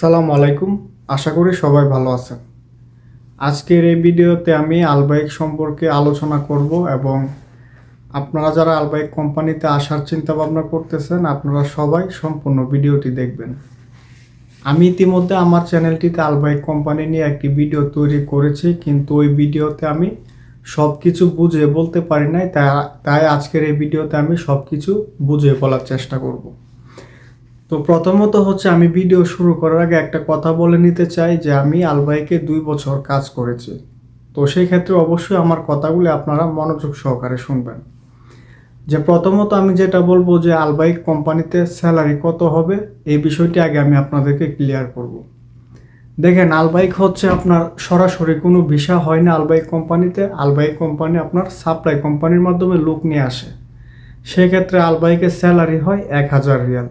আসসালামু আলাইকুম। আশা করি সবাই ভালো আছেন। আজকের এই ভিডিওতে আমি আলবাইক সম্পর্কে আলোচনা করব এবং আপনারা যারা আলবাইক কোম্পানিতে আসার চিন্তা ভাবনা করতেছেন, আপনারা সবাই সম্পূর্ণ ভিডিওটি দেখবেন। আমি ইতিমধ্যে আমার চ্যানেলটিতে আলবাইক কোম্পানি নিয়ে একটি ভিডিও তৈরি করেছি, কিন্তু ওই ভিডিওতে আমি সব কিছু বুঝে বলতে পারি নাই তাই তাই আজকের এই ভিডিওতে আমি সব কিছু বুঝে বলার চেষ্টা করব। তো প্রথমত হচ্ছে আমি ভিডিও শুরু করার আগে একটা কথা বলে নিতে চাই যে আমি আলবাইকে দুই বছর কাজ করেছি। তো সেই ক্ষেত্রে অবশ্যই আমার কথাগুলি আপনারা মনোযোগ সহকারে শুনবেন। যে প্রথমত আমি যেটা বলব যে আলবাইক কোম্পানিতে স্যালারি কত হবে, এই বিষয়টি আগে আমি আপনাদেরকে ক্লিয়ার করব। দেখেন, আলবাইক হচ্ছে আপনার সরাসরি কোনো ভিসা হয় না আলবাইক কোম্পানিতে। আলবাইক কোম্পানি আপনার সাপ্লাই কোম্পানির মাধ্যমে লোক নিয়ে আসে। সেক্ষেত্রে আলবাইকের স্যালারি হয় এক হাজার রিয়াল।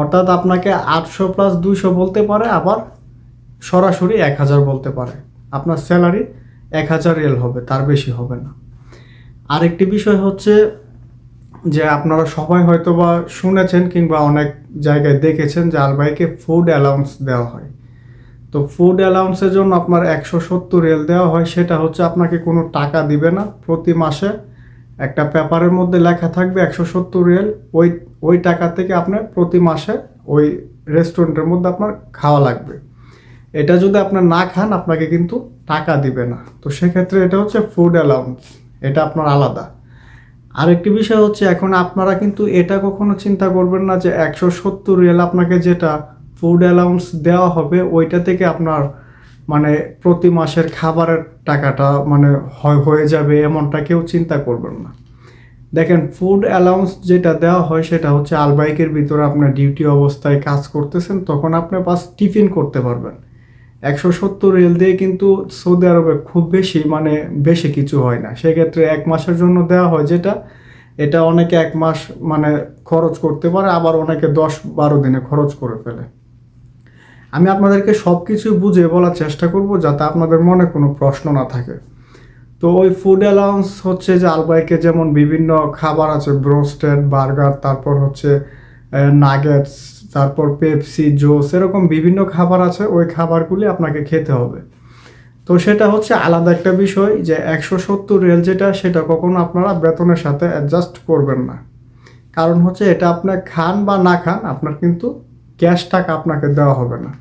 অর্থাৎ আপনাকে আটশো প্লাস দুইশো বলতে পারে, আবার সরাসরি এক হাজার বলতে পারে। আপনার স্যালারি এক হাজার রিয়াল হবে, তার বেশি হবে না। আরেকটি বিষয় হচ্ছে যে আপনারা সবাই হয়তো বা শুনেছেন কিংবা অনেক জায়গায় দেখেছেন যে আলবাইকে ফুড অ্যালাউন্স দেওয়া হয়। তো ফুড অ্যালাউন্সের জন্য আপনার একশো সত্তর রিয়াল দেওয়া হয়, সেটা হচ্ছে আপনাকে কোনো টাকা দিবে না। প্রতি মাসে একটা পেপারের মধ্যে লেখা থাকবে একশো সত্তর রিয়াল ওই ওই টাকা থেকে আপনার প্রতি মাসে ওই রেস্টুরেন্টের মধ্যে আপনার খাওয়া লাগবে। এটা যদি আপনার না খান, আপনাকে কিন্তু টাকা দিবে না। তো সেক্ষেত্রে এটা হচ্ছে ফুড অ্যালাউন্স এটা আপনার আলাদা। আরেকটি বিষয় হচ্ছে, এখন আপনারা কিন্তু এটা কখনো চিন্তা করবেন না যে একশো সত্তর রিয়াল আপনাকে যেটা ফুড অ্যালাউন্স দেওয়া হবে, ওইটা থেকে আপনার মানে প্রতি মাসের খাবারের টাকাটা মানে হয়, হয়ে যাবে, এমনটা কেউ চিন্তা করবেন না। দেখেন ফুড অ্যালাউন্স যেটা দেওয়া হয় সেটা হচ্ছে আলবাইকের ভিতরে আপনার ডিউটি অবস্থায় কাজ করতেছেন, তখন আপনি বাস টিফিন করতে পারবেন। একশো সত্তর রেল দিয়ে কিন্তু সৌদি আরবে খুব বেশি মানে বেশি কিছু হয় না। সেক্ষেত্রে এক মাসের জন্য দেওয়া হয় যেটা, এটা অনেকে এক মাস মানে খরচ করতে পারে, আবার অনেকে দশ বারো দিনে খরচ করে ফেলে। আমি আপনাদেরকে সব কিছু বুঝে বলার চেষ্টা করব, যাতে আপনাদের মনে কোনো প্রশ্ন না থাকে। তো ওই ফুড অ্যালাউন্স হচ্ছে যে আলবাইকে যেমন বিভিন্ন খাবার আছে, ব্রোস্টেড, বার্গার, তারপর হচ্ছে নাগেটস তারপর পেপসি, জোস, এরকম বিভিন্ন খাবার আছে, ওই খাবারগুলি আপনাকে খেতে হবে। তো সেটা হচ্ছে আলাদা একটা বিষয় যে একশো সত্তর রেল যেটা, সেটা কখনো আপনারা বেতনের সাথে অ্যাডজাস্ট করবেন না। কারণ হচ্ছে এটা আপনার খান বা না খান, আপনার কিন্তু ক্যাশ টাকা আপনাকে দেওয়া হবে না।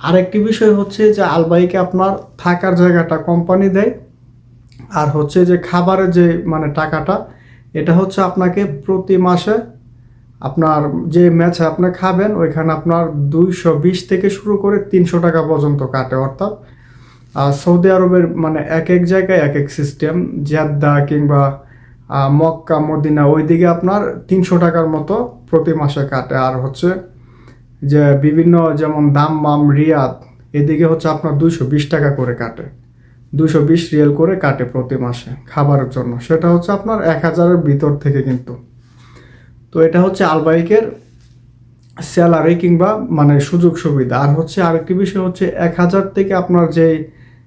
আরেকটি বিষয় হচ্ছে যে আলবাইকে আপনার থাকার জায়গাটা কোম্পানি দেয় আর হচ্ছে যে খাবারের যে মানে টাকাটা, এটা হচ্ছে আপনাকে প্রতি মাসে আপনার যে ম্যাচে আপনি খাবেন, ওইখানে আপনার দুইশো বিশ থেকে শুরু করে তিনশো টাকা পর্যন্ত কাটে অর্থাৎ আর সৌদি আরবের মানে এক এক জায়গায় এক এক সিস্টেম জেদ্দা কিংবা মক্কা, মদিনা, ওইদিকে আপনার তিনশো টাকার মতো প্রতি মাসে কাটে। আর হচ্ছে যে বিভিন্ন যেমন দাম মাম রিয়াদ, এদিকে হচ্ছে আপনার দুইশো বিশ টাকা করে কাটে। দুশো বিশ রিয়েল করে কাটে প্রতি মাসে খাবারের জন্য। সেটা হচ্ছে আপনার এক হাজারের ভিতর থেকে কিন্তু। তো এটা হচ্ছে আলবাইকের স্যালারি কিংবা মানে সুযোগ সুবিধা। আর হচ্ছে আরেকটি বিষয় হচ্ছে এক হাজার থেকে আপনার যে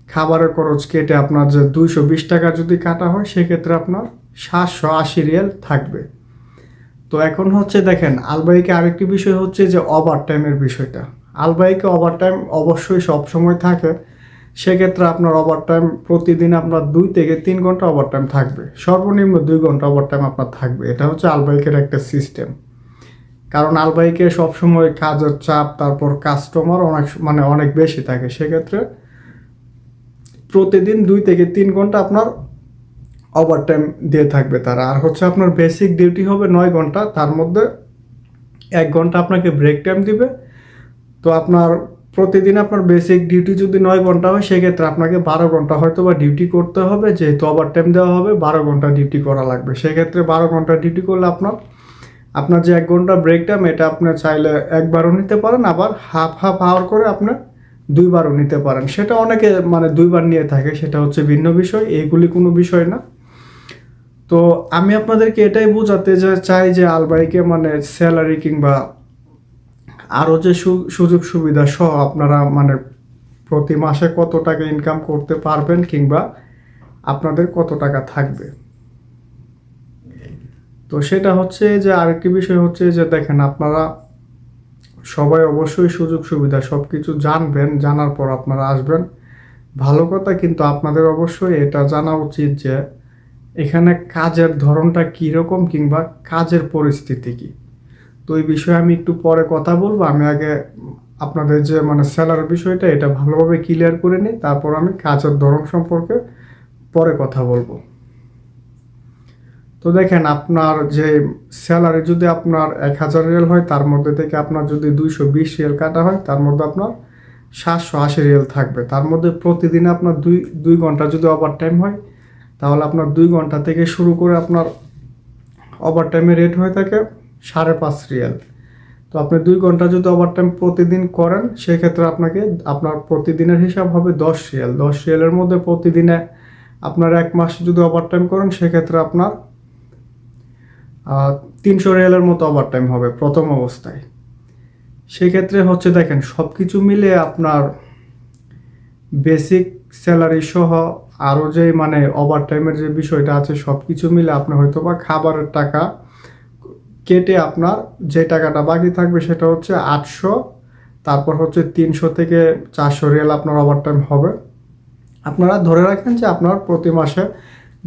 খাবারের খরচ কেটে আপনার যে দুইশো বিশ টাকা যদি কাটা হয়, সেক্ষেত্রে আপনার সাতশো আশি রিয়েল থাকবে। তো এখন হচ্ছে দেখেন, আলবাইকে আরেকটি বিষয় হচ্ছে যে ওভার টাইমের বিষয়টা। আলবাইকে ওভার টাইম অবশ্যই সবসময় থাকে। সেক্ষেত্রে আপনার ওভার টাইম প্রতিদিন আপনার দুই থেকে তিন ঘণ্টা ওভার টাইম থাকবে। সর্বনিম্ন দুই ঘণ্টা ওভার টাইম আপনার থাকবে। এটা হচ্ছে আলবাইকের একটা সিস্টেম কারণ আলবাইকে সবসময় কাজের চাপ, তারপর কাস্টমার অনেক মানে অনেক বেশি থাকে। সেক্ষেত্রে প্রতিদিন দুই থেকে তিন ঘণ্টা আপনার ওভার টাইম দিয়ে থাকবে তারা। আর হচ্ছে আপনার বেসিক ডিউটি হবে নয় ঘণ্টা। তার মধ্যে এক ঘণ্টা আপনাকে ব্রেক টাইম দিবে। তো আপনার প্রতিদিন আপনার বেসিক ডিউটি যদি নয় ঘণ্টা হয়, সেক্ষেত্রে আপনাকে বারো ঘণ্টা হয়তো বা ডিউটি করতে হবে, যেহেতু ওভার টাইম দেওয়া হবে, বারো ঘণ্টা ডিউটি করা লাগবে। সেক্ষেত্রে বারো ঘণ্টা ডিউটি করলে আপনার আপনার যে এক ঘণ্টা ব্রেক টাইম এটা আপনি চাইলে একবারও নিতে পারেন, আবার হাফ হাফ আওয়ার করে আপনি দুইবারও নিতে পারেন। সেটা অনেকে মানে দুইবার নিয়ে থাকে, সেটা হচ্ছে ভিন্ন বিষয় এইগুলি কোনো বিষয় না। তো আমি আপনাদেরকে এটাই বোঝাতে চাই যে আলবাইকে মানে স্যালারি কিংবা আরও যে সুযোগ সুবিধা সহ আপনারা মানে প্রতি মাসে কত টাকা ইনকাম করতে পারবেন কিংবা আপনাদের কত টাকা থাকবে? তো সেটা হচ্ছে যে আরেকটি বিষয় হচ্ছে যে দেখেন আপনারা সবাই অবশ্যই সুযোগ সুবিধা সব কিছু জানবেন, জানার পর আপনারা আসবেন। ভালো কথা কিন্তু আপনাদের অবশ্যই এটা জানা উচিত যে এখানে কাজের ধরনটা কীরকম কিংবা কাজের পরিস্থিতি কী। তো এই বিষয়ে আমি একটু পরে কথা বলব। আমি আগে আপনাদের যে মানে স্যালার বিষয়টা, এটা ভালোভাবে ক্লিয়ার করে নিই, তারপর আমি কাজের ধরন সম্পর্কে পরে কথা বলব। তো দেখেন, আপনার যে স্যালারি যদি আপনার এক হাজার রিয়াল হয়, তার মধ্যে থেকে আপনার যদি দুইশো বিশ রিয়েল কাটা হয়, তার মধ্যে আপনার সাতশো আশি রিয়াল থাকবে। তার মধ্যে প্রতিদিন আপনার দুই দুই ঘণ্টা যদি ওভার টাইম হয়, তাহলে আপনার দুই ঘণ্টা থেকে শুরু করে আপনার ওভার টাইমের রেট হয়ে থাকে সাড়ে পাঁচ রিয়াল। তো আপনি দুই ঘণ্টা যদি ওভার টাইম প্রতিদিন করেন, সেক্ষেত্রে আপনাকে, আপনার প্রতিদিনের হিসাব হবে দশ রিয়াল। দশ রিয়ালের মধ্যে প্রতিদিনে আপনার এক মাস যদি ওভার টাইম করেন, সেক্ষেত্রে আপনার তিনশো রিয়ালের মতো ওভার টাইম হবে প্রথম অবস্থায়। সেক্ষেত্রে হচ্ছে দেখেন সব কিছু মিলে আপনার বেসিক স্যালারি সহ আরও যে মানে ওভার টাইমের যে বিষয়টা আছে সব কিছু মিলে আপনি হয়তো বা খাবারের টাকা কেটে আপনার যে টাকাটা বাকি থাকবে সেটা হচ্ছে আটশো, তারপর হচ্ছে তিনশো থেকে চারশো রিয়াল আপনার ওভার টাইম হবে। আপনারা ধরে রাখেন যে আপনার প্রতি মাসে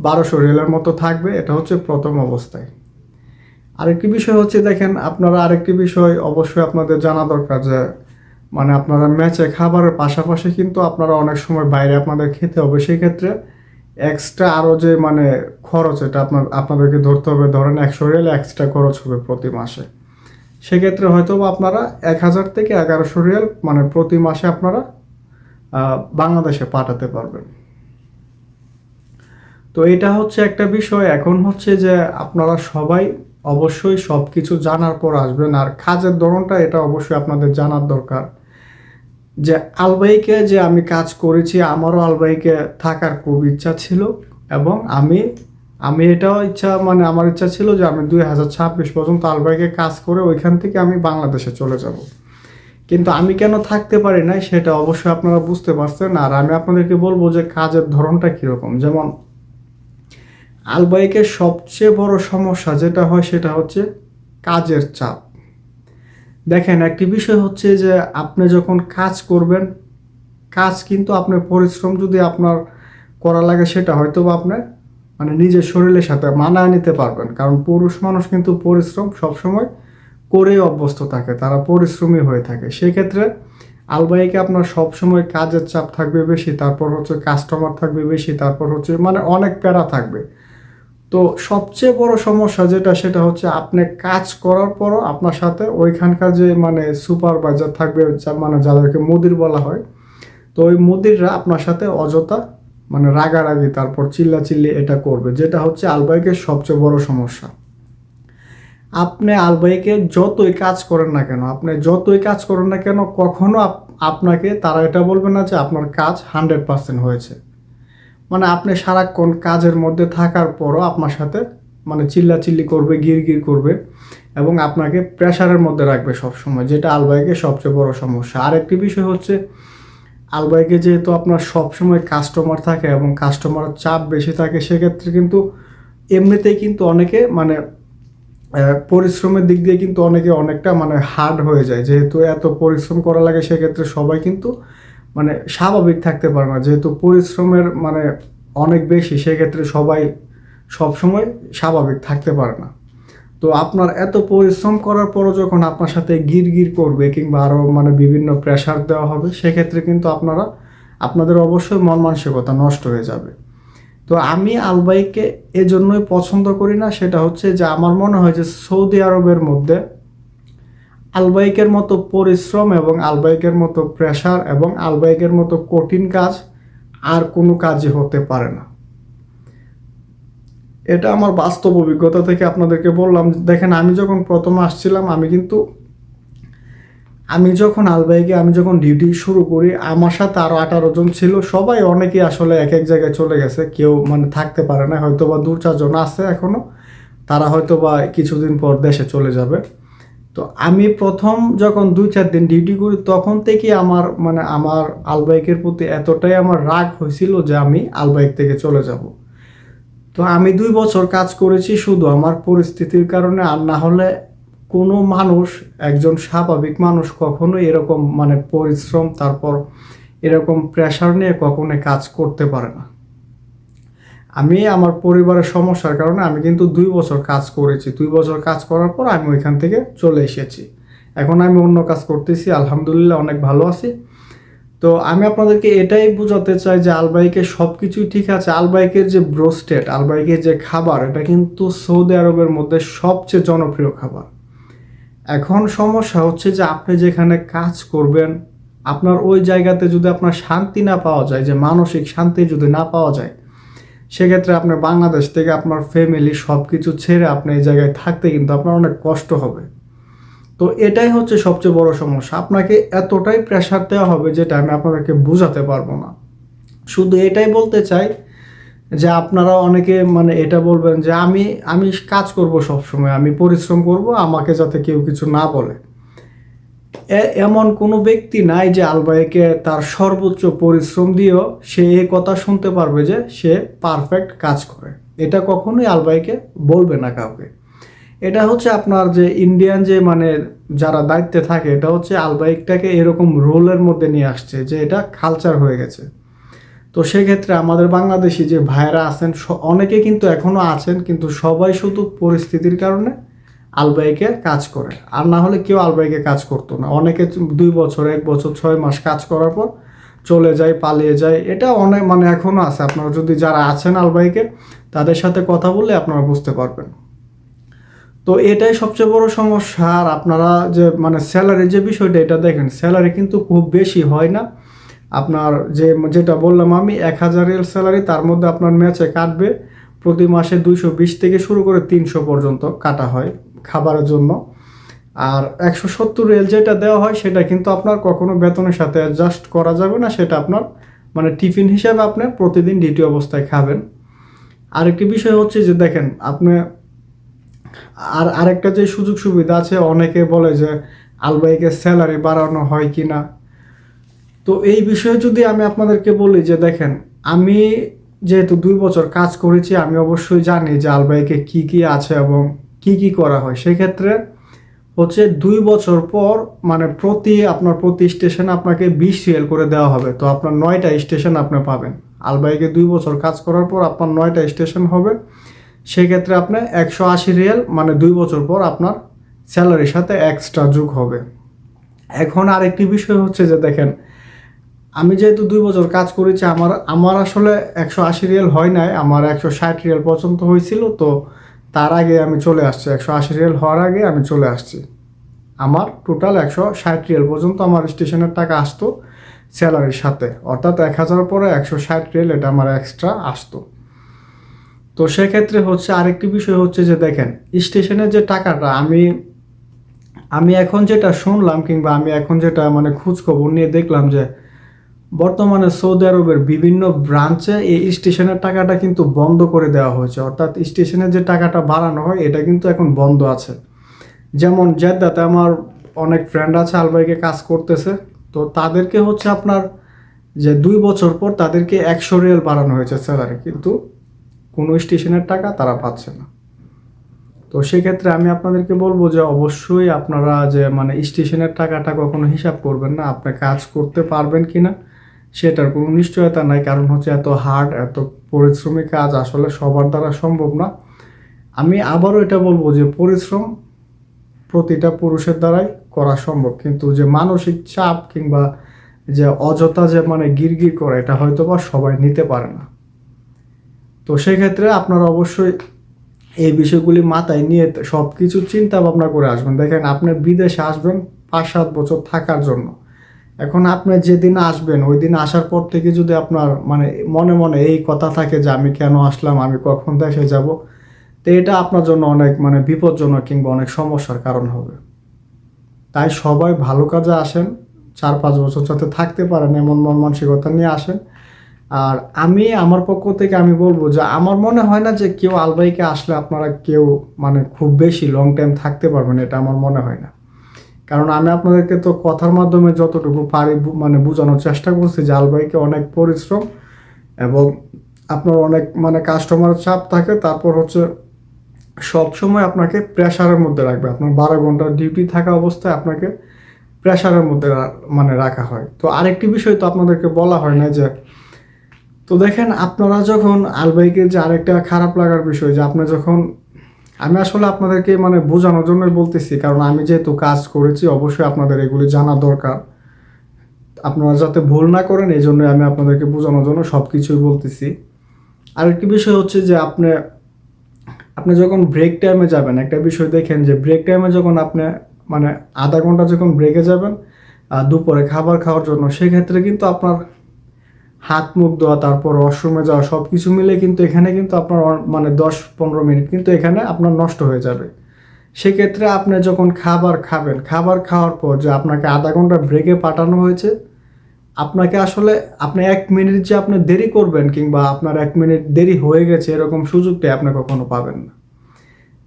বারোশো রিয়ালের মতো থাকবে, এটা হচ্ছে প্রথম অবস্থায়। আরেকটি বিষয় হচ্ছে দেখেন, আপনারা আরেকটি বিষয় অবশ্যই আপনাদের জানা দরকার যে মানে আপনারা ম্যাচে খাবারের পাশাপাশি কিন্তু আপনারা অনেক সময় বাইরে আপনাদের খেতে হবে। সেই ক্ষেত্রে এক্সট্রা আরও যে মানে খরচ, এটা আপনার, আপনাদেরকে ধরতে হবে, ধরেন একশো রিয়াল এক্সট্রা খরচ হবে প্রতি মাসে। সেক্ষেত্রে হয়তো আপনারা এক হাজার থেকে এগারোশো রিয়াল মানে প্রতি মাসে আপনারা বাংলাদেশে পাঠাতে পারবেন। তো এটা হচ্ছে একটা বিষয়। এখন হচ্ছে যে আপনারা সবাই অবশ্যই সব কিছু জানার পর আসবেন, আর কাজের ধরনটা এটা অবশ্যই আপনাদের জানার দরকার। যে আলবাইকে যে আমি কাজ করেছি, আমারও আলবাইকে থাকার খুব ইচ্ছা ছিল এবং আমি আমি এটাও ইচ্ছা মানে আমার ইচ্ছা ছিল যে আমি দুই হাজার ছাব্বিশ পর্যন্ত আলবাইকে কাজ করে ওইখান থেকে আমি বাংলাদেশে চলে যাব। কিন্তু আমি কেন থাকতে পারি না সেটা অবশ্যই আপনারা বুঝতে পারছেন। আর আমি আপনাদেরকে বলব যে কাজের ধরনটা কীরকম। যেমন আলবাইকের সবচেয়ে বড় সমস্যা যেটা হয় সেটা হচ্ছে কাজের চাপ। দেখেন, একটি বিষয় হচ্ছে যে আপনি যখন কাজ করবেন, কাজ কিন্তু আপনার পরিশ্রম যদি আপনার করা লাগে সেটা হয়তো বা আপনার মানে নিজের শরীরের সাথে মানায় নিতে পারবেন। কারণ পুরুষ মানুষ কিন্তু পরিশ্রম সবসময় করেই অভ্যস্ত থাকে, তারা পরিশ্রমী হয়ে থাকে। সেক্ষেত্রে আলবাইকে আপনার সবসময় কাজের চাপ থাকবে বেশি, তারপর হচ্ছে কাস্টমার থাকবে বেশি, তারপর হচ্ছে মানে অনেক প্যারা থাকবে। তো সবচেয়ে বড় সমস্যা যেটা, সেটা হচ্ছে আপনি কাজ করার পরও আপনার সাথে ওইখানকার যে মানে সুপারভাইজার থাকবে মানে যাদেরকে মুদির বলা হয়, তো ওই মুদিররা আপনার সাথে অযথা মানে রাগারাগি, তারপর চিল্লা চিল্লি এটা করবে, যেটা হচ্ছে আলবাইকের সবচেয়ে বড় সমস্যা। আপনি আলবাইকে যতই কাজ করেন না কেন, আপনি যতই কাজ করেন না কেন, কখনো আপনাকে তারা এটা বলবে না যে আপনার কাজ হান্ড্রেড পার্সেন্ট হয়েছে। মানে আপনি সারাক্ষণ কাজের মধ্যে থাকার পরও আপনার সাথে মানে চিল্লাচিল্লি করবে গির গির করবে এবং আপনাকে প্রেশারের মধ্যে রাখবে সবসময়, যেটা আলবাইকে সবচেয়ে বড় সমস্যা। আরেকটি বিষয় হচ্ছে, আলবাইকে যেহেতু আপনার সবসময় কাস্টমার থাকে এবং কাস্টমারের চাপ বেশি থাকে, সেক্ষেত্রে কিন্তু এমনিতেই কিন্তু অনেকে মানে পরিশ্রমের দিক দিয়ে কিন্তু অনেকে অনেকটা মানে হার্ড হয়ে যায়। যেহেতু এত পরিশ্রম করা লাগে, সেক্ষেত্রে সবাই কিন্তু মানে স্বাভাবিক থাকতে পারে না। যেহেতু পরিশ্রমের মানে অনেক বেশি, সেক্ষেত্রে সবাই সবসময় স্বাভাবিক থাকতে পারে না। তো আপনার এত পরিশ্রম করার পরও যখন আপনার সাথে গির গির করবে কিংবা আরও মানে বিভিন্ন প্রেশার দেওয়া হবে, সেক্ষেত্রে কিন্তু আপনারা, আপনাদের অবশ্যই মন মানসিকতা নষ্ট হয়ে যাবে। তো আমি আলবাইকে এজন্যই পছন্দ করি না, সেটা হচ্ছে যে আমার মনে হয় যে সৌদি আরবের মধ্যে আলবাইকের মতো পরিশ্রম এবং আলবাইকের মতো প্রেশার এবং আলবাইকের মতো কঠিন কাজ আর কোনো কাজই হতে পারে না। এটা আমার বাস্তব অভিজ্ঞতা থেকে আপনাদেরকে বললাম। দেখেন, আমি যখন প্রথম আসছিলাম, আমি কিন্তু আমি যখন আলবাইকে, আমি যখন ডিউটি শুরু করি, আমার সাথে আরও আঠারো জন ছিল। সবাই অনেকেই আসলে এক এক জায়গায় চলে গেছে। কেউ মানে থাকতে পারে না। হয়তো বা দু চারজন আছে এখনও তারা হয়তো বা কিছুদিন পর দেশে চলে যাবে। তো আমি প্রথম যখন দুই চার দিন ডিউটি করি, তখন থেকে আমার মানে আমার আলবাইকের প্রতি এতটাই আমার রাগ হয়েছিল যে আমি আলবাইক থেকে চলে যাব। তো আমি দুই বছর কাজ করেছি শুধু আমার পরিস্থিতির কারণে, আর না হলে কোনো মানুষ, একজন স্বাভাবিক মানুষ কখনোই এরকম মানে পরিশ্রম, তারপর এরকম প্রেশার নিয়ে কখনোই কাজ করতে পারে না। আমি আমার পরিবারের সমস্যার কারণে আমি কিন্তু দুই বছর কাজ করেছি। দুই বছর কাজ করার পর আমি ওইখান থেকে চলে এসেছি। এখন আমি অন্য কাজ করতেছি, আলহামদুলিল্লাহ অনেক ভালো আছি। তো আমি আপনাদেরকে এটাই বোঝাতে চাই যে আলবাইকের সব কিছুই ঠিক আছে। আলবাইকের যে ব্রোস্টেড, আলবাইকের যে খাবার, এটা কিন্তু সৌদি আরবের মধ্যে সবচেয়ে জনপ্রিয় খাবার। এখন সমস্যা হচ্ছে যে আপনি যেখানে কাজ করবেন, আপনার ওই জায়গাতে যদি আপনার শান্তি না পাওয়া যায়, যে মানসিক শান্তি যদি না পাওয়া যায় সেক্ষেত্রে আপনার বাংলাদেশ থেকে আপনার ফ্যামিলি সব কিছু ছেড়ে আপনি এই জায়গায় থাকতে কিন্তু আপনার অনেক কষ্ট হবে। তো এটাই হচ্ছে সবচেয়ে বড় সমস্যা। আপনাকে এতটাই প্রেশার দেওয়া হবে যেটা আমি আপনাদেরকে বোঝাতে পারব না। শুধু এটাই বলতে চাই যে আপনারা অনেকে মানে এটা বলবেন যে আমি আমি কাজ করব সব সময় আমি পরিশ্রম করব, আমাকে যাতে কেউ কিছু না বলে। এমন কোনো ব্যক্তি নাই যে আলবাইকে তার সর্বোচ্চ পরিশ্রম দিয়েও সে এ কথা শুনতে পারবে যে সে পারফেক্ট কাজ করে। এটা কখনোই আলবাইকে বলবে না কাউকে। এটা হচ্ছে আপনার যে ইন্ডিয়ান যে মানে যারা দায়িত্বে থাকে, এটা হচ্ছে আলবাইকটাকে এরকম রোলের মধ্যে নিয়ে আসছে যে এটা কালচার হয়ে গেছে। তো সেক্ষেত্রে আমাদের বাংলাদেশি যে ভাইরা আছেন অনেকে কিন্তু এখনও আছেন, কিন্তু সবাই শুধু পরিস্থিতির কারণে আলবাইকে কাজ করে। আর না হলে কেউ আলবাইকে কাজ করতো না। অনেকে দুই বছর, এক বছর, ছয় মাস কাজ করার পর চলে যায়, পালিয়ে যায়। এটা অনেক মানে এখনও আছে। আপনারা যদি যারা আছেন আলবাইকে, তাদের সাথে কথা বললে আপনারা বুঝতে পারবেন। তো এটাই সবচেয়ে বড় সমস্যা। আর আপনারা যে মানে স্যালারি যে বিষয়টা, এটা দেখেন স্যালারি কিন্তু খুব বেশি হয় না। আপনার যে, যেটা বললাম আমি, এক হাজারের স্যালারি তার মধ্যে আপনার ম্যাচে কাটবে। প্রতি মাসে দুইশো বিশ থেকে শুরু করে তিনশো পর্যন্ত কাটা হয়। খাবারের জন্য। আর একশো সত্তর রিয়াল যেটা দেওয়া হয়, সেটা কিন্তু আপনার কখনো বেতনের সাথে অ্যাডজাস্ট করা যাবে না, সেটা আপনার মানে টিফিন হিসাবে আপনি প্রতিদিন ডিউটি অবস্থায় খাবেন। আরেকটি বিষয় হচ্ছে যে দেখেন, আপনি আর আরেকটা যে সুযোগ সুবিধা আছে, অনেকে বলে যে আলবাইকের স্যালারি বাড়ানো হয় কি না তো এই বিষয়ে যদি আমি আপনাদেরকে বলি যে দেখেন, আমি যেহেতু দুই বছর কাজ করেছি, আমি অবশ্যই জানি যে আলবাইকে কি কি আছে এবং কি কি করা হয়? সেক্ষেত্রে হচ্ছে দুই বছর পর মানে প্রতি আপনার প্রতি স্টেশনে আপনাকে বিশ রিয়েল করে দেওয়া হবে। তো আপনার নয়টা স্টেশন আপনি পাবেন। আলবাইকে দুই বছর কাজ করার পর আপনার নয়টা স্টেশন হবে। সেক্ষেত্রে আপনি একশো আশি রিয়েল মানে দুই বছর পর আপনার স্যালারির সাথে এক্সট্রা যোগ হবে। এখন আরেকটি বিষয় হচ্ছে যে দেখেন, আমি যেহেতু দুই বছর কাজ করেছি, আমার আমার আসলে একশো আশি রিয়েল হয় নাই, আমার একশো ষাট রিয়েল পর্যন্ত হয়েছিল, তো তার আগে আমি চলে আসছি। একশো আশি রিয়েল হওয়ার আগে আমি চলে আসছি। আমার টোটাল একশো ষাট রিয়েল পর্যন্ত আমার স্টেশনের টাকা আসতো স্যালারির সাথে। অর্থাৎ এক হাজার পরে একশো ষাট রিয়েল এটা আমার এক্সট্রা আসতো। তো সেক্ষেত্রে হচ্ছে আরেকটি বিষয় হচ্ছে যে দেখেন স্টেশনের যে টাকাটা আমি আমি এখন যেটা শুনলাম কিংবা আমি এখন যেটা মানে খোঁজ খবর নিয়ে দেখলাম যে বর্তমানে সৌদি আরবের বিভিন্ন ব্রাঞ্চে এই স্টেশনের টাকাটা কিন্তু বন্ধ করে দেওয়া হয়েছে। অর্থাৎ স্টেশনের যে টাকাটা বাড়ানো হয়, এটা কিন্তু এখন বন্ধ আছে। যেমন জেদ্দাতে আমার অনেক ফ্রেন্ড আছে আলবাইকে কাজ করতেছে। তো তাদেরকে হচ্ছে আপনার যে দুই বছর পর তাদেরকে একশো রিয়াল বাড়ানো হয়েছে স্যালারি কিন্তু কোনো স্টেশনের টাকা তারা পাচ্ছে না। তো সেক্ষেত্রে আমি আপনাদেরকে বলব যে অবশ্যই আপনারা যে মানে স্টেশনের টাকাটা কখনো হিসাব করবেন না, আপনি কাজ করতে পারবেন কি না সেটার কোনো নিশ্চয়তা নাই, কারণ হচ্ছে এত হার্ড এত পরিশ্রমী কাজ আসলে সবার দ্বারা সম্ভব না। আমি আবারও এটা বলব যে পরিশ্রম প্রতিটা পুরুষের দ্বারাই করা সম্ভব, কিন্তু যে মানসিক চাপ কিংবা যে অযথা যে মানে গিরগির করে, এটা হয়তো বা সবাই নিতে পারে না। তো সেক্ষেত্রে আপনারা অবশ্যই এই বিষয়গুলি মাথায় নিয়ে সব কিছু চিন্তা ভাবনা করে আসবেন। দেখেন, আপনি বিদেশে আসবেন পাঁচ সাত বছর থাকার জন্য। এখন আপনি যেদিন আসবেন ওই দিন আসার পর থেকে যদি আপনার মানে মনে মনে এই কথা থাকে যে আমি কেন আসলাম, আমি কখন দেশে যাব, তো এটা আপনার জন্য অনেক মানে বিপজ্জনক কিংবা অনেক সমস্যার কারণ হবে। তাই সবাই ভালো কাজে আসেন, চার পাঁচ বছর যাতে থাকতে পারেন এমন মন মানসিকতা নিয়ে আসেন। আর আমি, আমার পক্ষ থেকে আমি বলব যে আমার মনে হয় না যে কেউ আলবাইকে আসলে আপনারা কেউ মানে খুব বেশি লং টাইম থাকতে পারবেন, এটা আমার মনে হয় না। কারণ আমি আপনাদেরকে তো কথার মাধ্যমে যতটুকু পারি মানে বোঝানোর চেষ্টা করছি যে আলবাইকে অনেক পরিশ্রম এবং আপনার অনেক মানে কাস্টমার চাপ থাকে। তারপর হচ্ছে সব সময় আপনাকে প্রেশারের মধ্যে রাখবে। আপনার বারো ঘণ্টা ডিউটি থাকা অবস্থায় আপনাকে প্রেশারের মধ্যে মানে রাখা হয়। তো আরেকটি বিষয় তো আপনাদেরকে বলা হয় না যে, তো দেখেন আপনারা যখন আলবাইকের যে আরেকটা খারাপ লাগার বিষয় যে আপনি যখন আমি আসলে আপনাদেরকে মানে বোঝানোর জন্যই বলতেছি, কারণ আমি যেহেতু কাজ করেছি, অবশ্যই আপনাদের এগুলি জানা দরকার। আপনারা যাতে ভুল না করেন, এই জন্য আমি আপনাদেরকে বোঝানোর জন্য সব কিছুই বলতেছি। আরেকটি বিষয় হচ্ছে যে আপনি আপনি যখন ব্রেক টাইমে যাবেন, একটা বিষয় দেখেন যে ব্রেক টাইমে যখন আপনি মানে আধা ঘণ্টা যখন ব্রেকে যাবেন দুপুরে খাবার খাওয়ার জন্য, সেক্ষেত্রে কিন্তু আপনার হাত, মুখ, ধোয়া, তারপর ওয়াশরুমে যাওয়া সব কিছু মিলে কিন্তু এখানে কিন্তু আপনার মানে দশ, পনেরো মিনিট কিন্তু এখানে আপনার নষ্ট হয়ে যাবে। সেক্ষেত্রে আপনি যখন খাবার খাবেন, খাবার খাওয়ার পর যে আপনাকে আধা ঘণ্টা ব্রেকে পাঠানো হয়েছে, আপনাকে আসলে আপনি এক মিনিট যে আপনি দেরি করবেন কিংবা আপনার এক মিনিট দেরি হয়ে গেছে এরকম সুযোগটাই আপনি কখনো পাবেন না।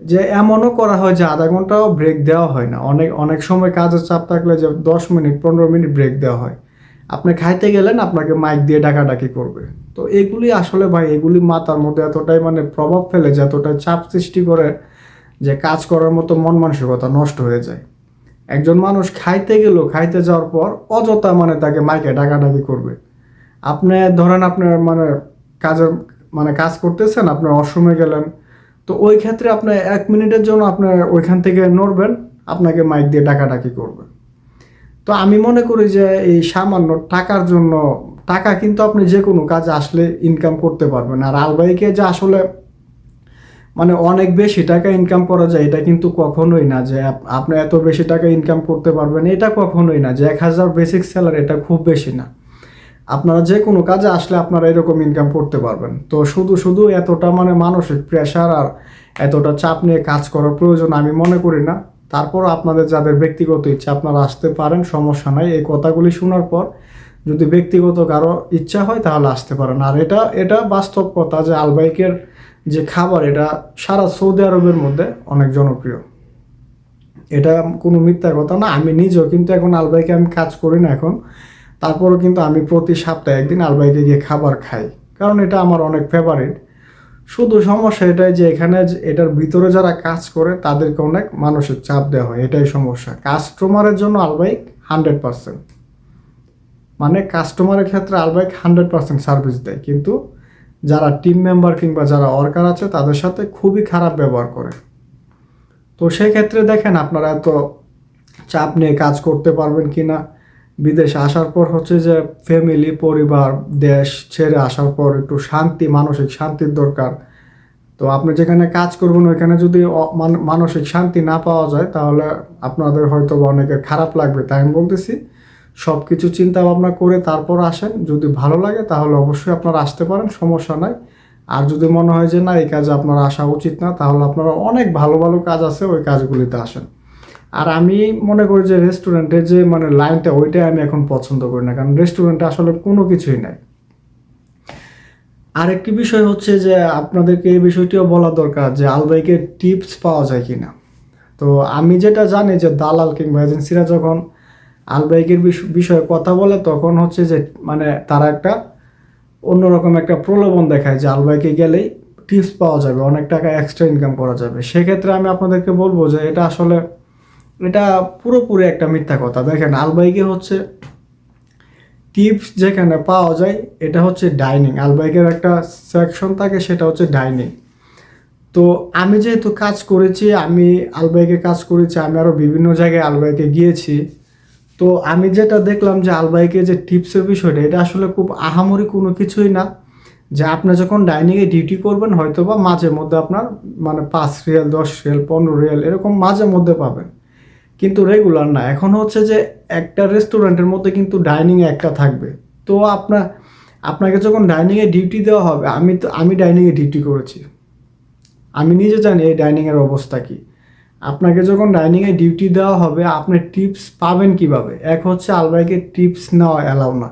যে এমনও করা হয় যে আধা ঘন্টাও ব্রেক দেওয়া হয় না। অনেক অনেক সময় কাজের চাপ থাকলে যে দশ মিনিট, পনেরো মিনিট ব্রেক দেওয়া হয়। আপনি খাইতে গেলেন, আপনাকে মাইক দিয়ে ডাকাডাকি করবে। তো এগুলি আসলে ভাই, এগুলি মাথার মধ্যে এতটাই মানে প্রভাব ফেলে যে, এতটাই চাপ সৃষ্টি করে যে, কাজ করার মতো মন মানসিকতা নষ্ট হয়ে যায়। একজন মানুষ খাইতে গেল, খাইতে যাওয়ার পর অযথা মানে তাকে মাইকে ডাকাডাকি করবে। আপনি ধরেন আপনার মানে কাজের মানে কাজ করতেছেন, আপনি অসময়ে গেলেন, তো ওই ক্ষেত্রে আপনি এক মিনিটের জন্য আপনি ওইখান থেকে নড়বেন, আপনাকে মাইক দিয়ে ডাকাডাকি করবে। তো আমি মনে করি যে এই সামান্য টাকার জন্য, টাকা কিন্তু আপনি যে কোনো কাজে আসলে ইনকাম করতে পারবেন। আর আলবাইকে যে আসলে মানে অনেক বেশি টাকা ইনকাম করা যায়, এটা কিন্তু কখনোই না যে আপনি এত বেশি টাকা ইনকাম করতে পারবেন, এটা কখনোই না যে এক হাজার বেসিক স্যালারি এটা খুব বেশি না। আপনারা যে কোনো কাজে আসলে আপনারা এরকম ইনকাম করতে পারবেন। তো শুধু শুধু এতটা মানে মানসিক প্রেশার আর এতটা চাপ নিয়ে কাজ করার প্রয়োজন আমি মনে করি না। তারপর আপনাদের যাদের ব্যক্তিগত ইচ্ছা, আপনারা আসতে পারেন, সমস্যা নাই। এই কথাগুলি শোনার পর যদি ব্যক্তিগত কারও ইচ্ছা হয় তাহলে আসতে পারেন। আর এটা এটা বাস্তব কথা যে আলবাইকের যে খাবার, এটা সারা সৌদি আরবের মধ্যে অনেক জনপ্রিয়। এটা কোনো মিথ্যা কথা না, আমি নিজেও কিন্তু এখন আলবাইকে আমি কাজ করি না এখন। তারপরও কিন্তু আমি প্রতি সপ্তাহে একদিন আলবাইকে গিয়ে খাবার খাই। কারণ এটা আমার অনেক ফেভারিট শুধু সমস্যা এটাই যে এখানে এটার ভিতরে যারা কাজ করে, তাদেরকে অনেক মানুষের চাপ দেওয়া হয়। এটাই সমস্যা। কাস্টমারের জন্য আলবাইক হান্ড্রেড পার্সেন্ট। মানে কাস্টমারের ক্ষেত্রে আলবাইক হান্ড্রেড পার্সেন্ট সার্ভিস দেয়। কিন্তু যারা টিম মেম্বার কিংবা যারা ওয়ার্কার আছে, তাদের সাথে খুবই খারাপ ব্যবহার করে। তো সেই ক্ষেত্রে দেখেন আপনারা এত চাপ নিয়ে কাজ করতে পারবেন কি না বিদেশে আসার পর হচ্ছে যে ফ্যামিলি পরিবার, দেশ ছেড়ে আসার পর একটু শান্তি, মানসিক শান্তির দরকার। তো আপনি যেখানে কাজ করবেন, ওইখানে যদি মানসিক শান্তি না পাওয়া যায়, তাহলে আপনাদের হয়তো অনেকের খারাপ লাগবে, তাই আমি বলতেছি। সব কিছু চিন্তা ভাবনা করে তারপর আসেন। যদি ভালো লাগে, তাহলে অবশ্যই আপনারা আসতে পারেন, সমস্যা নাই। আর যদি মনে হয় যে না, এই কাজে আপনারা আসা উচিত না, তাহলে আপনারা অনেক ভালো ভালো কাজ আছে, ওই কাজগুলিতে আসেন। আর আমি মনে করি যে রেস্টুরেন্টে যে মানে লাইনটা ওইটাই আমি এখন পছন্দ করি না। কারণ রেস্টুরেন্টে আসলে কোনো কিছুই নাই। আরেকটি বিষয় হচ্ছে যে আপনাদেরকে এই বিষয়টিও বলা দরকার যে আলবাইকে টিপস পাওয়া যায় কি না তো আমি যেটা জানি যে দালাল কিংবা এজেন্সিরা যখন আলবাইকের বিষ- বিষয়ে কথা বলে, তখন হচ্ছে যে মানে তারা একটা অন্যরকম একটা প্রলোভন দেখায় যে আলবাইকে গেলেই টিপস পাওয়া যাবে, অনেক টাকা এক্সট্রা ইনকাম করা যাবে। সেক্ষেত্রে আমি আপনাদেরকে বলব যে এটা আসলে এটা পুরোপুরি একটা মিথ্যা কথা। দেখেন আলবাইকে হচ্ছে টিপস যেখানে পাওয়া যায়, এটা হচ্ছে ডাইনিং আলবাইকের একটা সেকশন থাকে, সেটা হচ্ছে ডাইনিং তো আমি যেহেতু কাজ করেছি, আমি আলবাইকে কাজ করেছি, আমি আরও বিভিন্ন জায়গায় আলবাইকে গিয়েছি। তো আমি যেটা দেখলাম যে আলবাইকে যে টিপসের বিষয়টা, এটা আসলে খুব আহামরি কোনো কিছুই না। যে আপনি যখন ডাইনিংয়ে ডিউটি করবেন হয়তো বা মাঝে মধ্যে আপনার মানে পাঁচ রিয়াল, দশ রিয়াল, পনেরো রিয়াল, এরকম মাঝে মধ্যে পাবেন। কিন্তু রেগুলার না। এখন হচ্ছে যে একটা রেস্টুরেন্টের মধ্যে কিন্তু ডাইনিং একটা থাকবে। তো আপনার আপনাকে যখন ডাইনিংয়ে ডিউটি দেওয়া হবে, আমি তো, আমি ডাইনিংয়ে ডিউটি করেছি। আমি নিজে জানি এই ডাইনিংয়ের অবস্থা কি। আপনাকে যখন ডাইনিংয়ে ডিউটি দেওয়া হবে, আপনি টিপস পাবেন কীভাবে? এক হচ্ছে আলবাইকে টিপস নেওয়া অ্যালাউ না।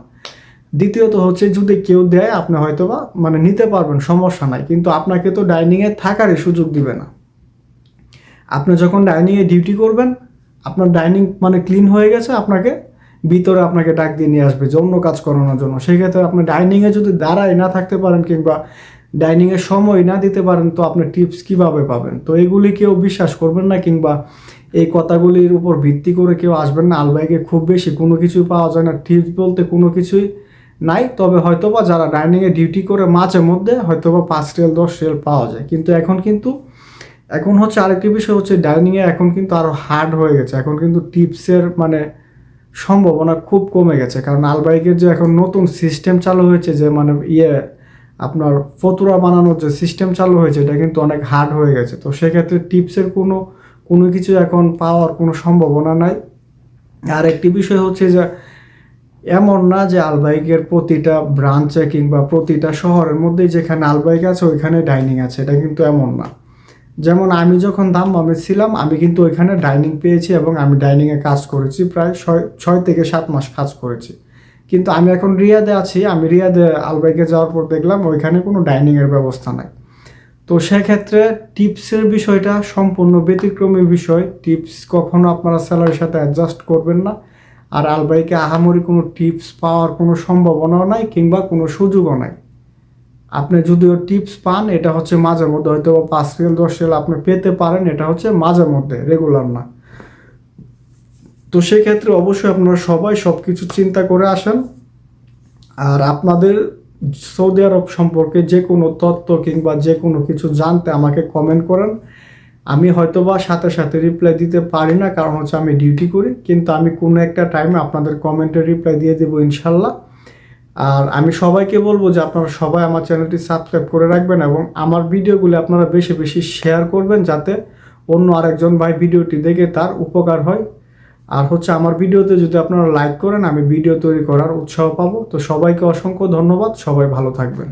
দ্বিতীয়ত হচ্ছে যদি কেউ দেয়, আপনি হয়তো বা মানে নিতে পারবেন, সমস্যা নাই। কিন্তু আপনাকে তো ডাইনিংয়ে থাকারই সুযোগ দিবে না। আপনি যখন ডাইনিংয়ে ডিউটি করবেন আপনার ডাইনিং মানে ক্লিন হয়ে গেছে, আপনাকে ভিতরে আপনাকে ডাক দিয়ে নিয়ে আসবে অন্য কাজ করানোর জন্য। সেক্ষেত্রে আপনি ডাইনিংয়ে যদি দাঁড়ায় না থাকতে পারেন কিংবা ডাইনিংয়ে সময় না দিতে পারেন, তো আপনি টিপস কীভাবে পাবেন? তো এগুলি কেউ বিশ্বাস করবেন না কিংবা এই কথাগুলির উপর ভিত্তি করে কেউ আসবেন না। আলবাইকে খুব বেশি কোনো কিছুই পাওয়া যায় না। টিপস বলতে কোনো কিছুই নাই, তবে হয়তোবা যারা ডাইনিংয়ে ডিউটি করে মাঝে মধ্যে হয়তোবা পাঁচ রেল, দশ রেল পাওয়া যায়। কিন্তু এখন কিন্তু এখন হচ্ছে আরেকটি বিষয় হচ্ছে ডাইনিংয়ে এখন কিন্তু আরও হার্ড হয়ে গেছে। এখন কিন্তু টিপসের মানে সম্ভাবনা খুব কমে গেছে। কারণ আলবাইকের যে এখন নতুন সিস্টেম চালু হয়েছে, যে মানে ইয়ে আপনার ফতুরা বানানোর যে সিস্টেম চালু হয়েছে, এটা কিন্তু অনেক হার্ড হয়ে গেছে। তো সেক্ষেত্রে টিপসের কোনো কোনো কিছু এখন পাওয়ার কোনো সম্ভাবনা নাই। আর একটি বিষয় হচ্ছে যে, এমন না যে আলবাইকের প্রতিটা ব্রাঞ্চে কিংবা প্রতিটা শহরের মধ্যেই যেখানে আলবাইক আছে, ওইখানে ডাইনিং আছে, এটা কিন্তু এমন না। যেমন আমি যখন দামবামে ছিলাম আমি কিন্তু ওইখানে ডাইনিং পেয়েছি এবং আমি ডাইনিংয়ে কাজ করেছি, প্রায় ছয় ছয় থেকে সাত মাস কাজ করেছি। কিন্তু আমি এখন রিয়াদে আছি, আমি রিয়াদে আলবাইকে যাওয়ার পর দেখলাম ওইখানে কোনো ডাইনিংয়ের ব্যবস্থা নাই। তো সেক্ষেত্রে টিপসের বিষয়টা সম্পূর্ণ ব্যতিক্রমী বিষয়। টিপস কখনো আপনারা স্যালারির সাথে অ্যাডজাস্ট করবেন না। আর আলবাইকে আহামরি কোনো টিপস পাওয়ার কোনো সম্ভাবনাও নাই কিংবা কোনো সুযোগও নাই। আপনি যদিও টিপস পান, এটা হচ্ছে মাঝে মধ্যে, হয়তো বা পাঁচ রিয়েল, দশ রিয়েল আপনি পেতে পারেন, এটা হচ্ছে মাঝে মধ্যে রেগুলার না। তো সেক্ষেত্রে অবশ্যই আপনারা সবাই সব কিছু চিন্তা করে আসেন। আর আপনাদের সৌদি আরব সম্পর্কে যে কোনো তথ্য কিংবা যে কোনো কিছু জানতে আমাকে কমেন্ট করেন। আমি হয়তোবা সাথে সাথে রিপ্লাই দিতে পারি না, কারণ হচ্ছে আমি ডিউটি করি, কিন্তু আমি কোনো একটা টাইমে আপনাদের কমেন্টে রিপ্লাই দিয়ে দেবো ইনশাল্লাহ। আর আমি সবাইকে বলব যে আপনারা সবাই আমার চ্যানেলটি সাবস্ক্রাইব করে রাখবেন এবং আমার ভিডিওগুলি আপনারা বেশি বেশি শেয়ার করবেন যাতে অন্য আরেকজন ভাই ভিডিওটি দেখে তার উপকার হয়। আর হচ্ছে আমার ভিডিওতে যদি আপনারা লাইক করেন, আমি ভিডিও তৈরি করার উৎসাহ পাবো। তো সবাইকে অসংখ্য ধন্যবাদ। সবাই ভালো থাকবেন।